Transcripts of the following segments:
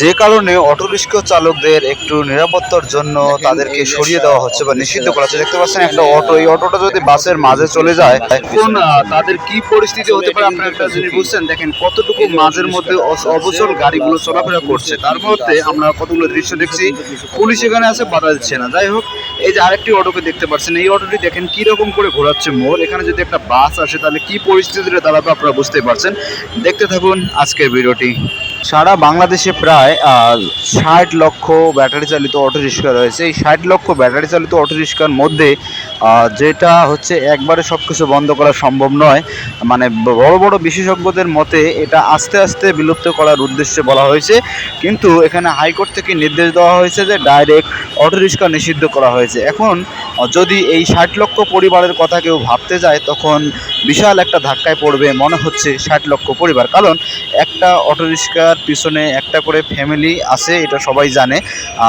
যে কারণে অটোরিক্সা চালকদের একটু নিরাপত্তার জন্য তাদেরকে সরিয়ে দেওয়া হচ্ছে বা নিষিদ্ধ করা হচ্ছে। দেখতে পাচ্ছেন একটা অটো, এই অটোটা যদি বাসের মাঝে চলে যায়, এখন তাদের কি পরিস্থিতি হতে পারে আপনারা একটা জিনিস বুঝছেন? দেখেন, কতটুকু মাঝের মধ্যে অবচল গাড়িগুলো চলাফেরা করছে। তার মধ্যে আমরা কতগুলো দৃশ্য দেখছি। পুলিশ এখানে আছে, বাধা দিচ্ছে না। যাই হোক, এই যে আরেকটি অটোকে দেখতে পাচ্ছেন। এই অটোটি দেখেন কি রকম করে ঘোরাচ্ছে মোড়। এখানে যদি একটা বাস আসে, তাহলে কি পরিস্থিতিতে দাঁড়াবে আপনারা বুঝতে পারছেন। দেখতে থাকুন আজকের ভিডিওটি। সারা বাংলাদেশে প্রায় ষাট লক্ষ ব্যাটারি চালিত অটো রিক্সা রয়েছে। এই ষাট লক্ষ ব্যাটারি চালিত অটো রিক্সার মধ্যে যেটা হচ্ছে একবারে সব কিছু বন্ধ করা সম্ভব নয়। মানে বড় বড় বিশেষজ্ঞদের মতে এটা আস্তে আস্তে বিলুপ্ত করার উদ্দেশ্যে বলা হয়েছে। কিন্তু এখানে হাইকোর্ট থেকে নির্দেশ দেওয়া হয়েছে যে ডাইরেক্ট অটো রিক্সা নিষিদ্ধ করা হয়েছে। এখন, যদি এই ষাট লক্ষ পরিবারের কথা কেউ ভাবতে যায়, তখন বিশাল একটা ধাক্কায় পড়বে, মনে হচ্ছে ষাট লক্ষ পরিবার। কারণ একটা অটো রিক্সার পিছনে একটা করে ফ্যামিলি আছে, এটা সবাই জানে।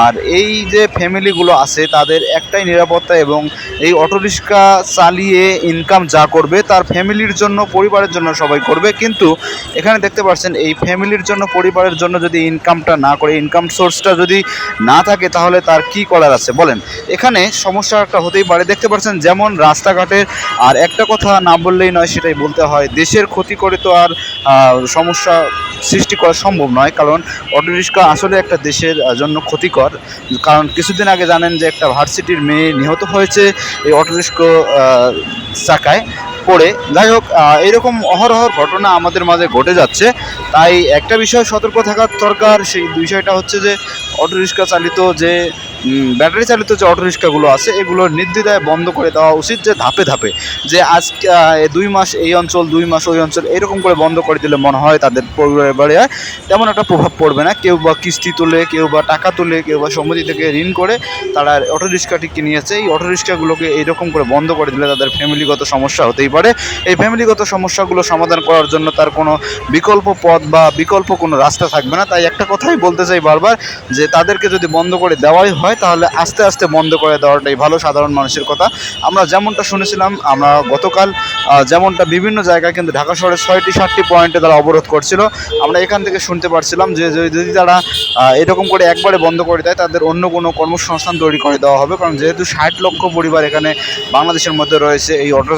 আর এই যে ফ্যামিলিগুলো আছে, তাদের একটাই নিরাপত্তা এবং এই অটো রিক্সা চালিয়ে ইনকাম যা করবে, তার ফ্যামিলির জন্য, পরিবারের জন্য সবাই করবে। কিন্তু এখানে দেখতে পাচ্ছেন, এই ফ্যামিলির জন্য, পরিবারের জন্য যদি ইনকামটা না করে ইনকাম সোর্সটা যদি না থাকে, তাহলে তার কি করার আছে? বলেন। এখানে সমস্যা একটা হতেই পারে। দেখতে পাচ্ছেন, যেমন রাস্তাঘাটের আর একটা কথা না বললেই নয়, সেটাই বলতে হয়। দেশের ক্ষতি করে তো আর সমস্যা সৃষ্টি করা সম্ভব নয়, কারণ অটো রিক্সা আসলে একটা দেশের জন্য ক্ষতিকর। কারণ কিছুদিন আগে জানেন যে একটা ভার্সিটির মেয়ে নিহত হয়েছে এই অটো রিক্সা চাকায় পড়ে। যাই হোক এরকম অহরহর ঘটনা আমাদের মাঝে ঘটে যাচ্ছে। তাই একটা বিষয় সতর্ক থাকার দরকার। সেই বিষয়টা হচ্ছে যে অটো রিক্সা চালিত যে ব্যাটারি চালিত যে অটো রিক্সাগুলো আছে, এগুলো নির্দ্বিধায় বন্ধ করে দেওয়া উচিত যে ধাপে ধাপে, যে আজ দুই মাস এই অঞ্চল, দুই মাস ওই অঞ্চল, এরকম করে বন্ধ করে দিলে মনে হয় তাদের পরিবারের বাড়ি তেমন একটা প্রভাব পড়বে না। কেউ বা কিস্তি তোলে, কেউ বা টাকা তুলে, কেউ বা সমিতি থেকে ঋণ করে তারা অটো রিক্সাটি কিনিয়েছে এই অটো রিক্সাগুলোকে এইরকম করে বন্ধ করে দিলে তাদের ফ্যামিলিগত সমস্যা হতেই পারে। এই ফ্যামিলিগত সমস্যাগুলো সমাধান করার জন্য তার কোনো বিকল্প পথ বা বিকল্প কোনো রাস্তা থাকবে না। তাই একটা কথাই বলতে চাই বারবার যে তাদেরকে যদি বন্ধ করে দেওয়াই হয়, তাহলে আস্তে আস্তে বন্ধ করে দেওয়াটাই ভালো সাধারণ মানুষের কথা। আমরা যেমনটা শুনেছিলাম, আমরা গতকাল যেমনটা বিভিন্ন জায়গায় কিন্তু ঢাকা শহরে ছয়টি, সাতটি পয়েন্টে তারা অবরোধ করছিল। আমরা এখান থেকে শুনতে পারছিলাম যে যে- যদি তারা এরকম করে একবারে বন্ধ করে দেয়, তাদের অন্য কোনো কর্মসংস্থান তৈরি করে দেওয়া হবে। কারণ যেহেতু ষাট লক্ষ পরিবার এখানে বাংলাদেশের মধ্যে রয়েছে, এই অটো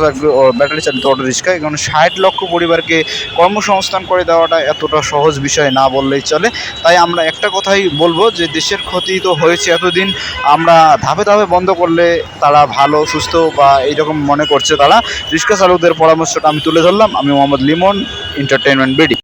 ব্যাটারি চালিত অটো রিক্সা এখানে ষাট লক্ষ পরিবারকে কর্মসংস্থান করে দেওয়াটা এতটা সহজ বিষয় না বললেই চলে। তাই আমরা একটা কথাই বলব যে দেশের ক্ষতি তো হয়েছে এতদিন, আমরা ধাপে ধাপে বন্ধ করলে তারা ভালো, সুস্থ বা এইরকম মনে করছে তারা। রিক্সা চালকদের পরামর্শটা আমি তুলে ধরলাম। আমি মোহাম্মদ লিমন এন্টারটেনমেন্ট বিডি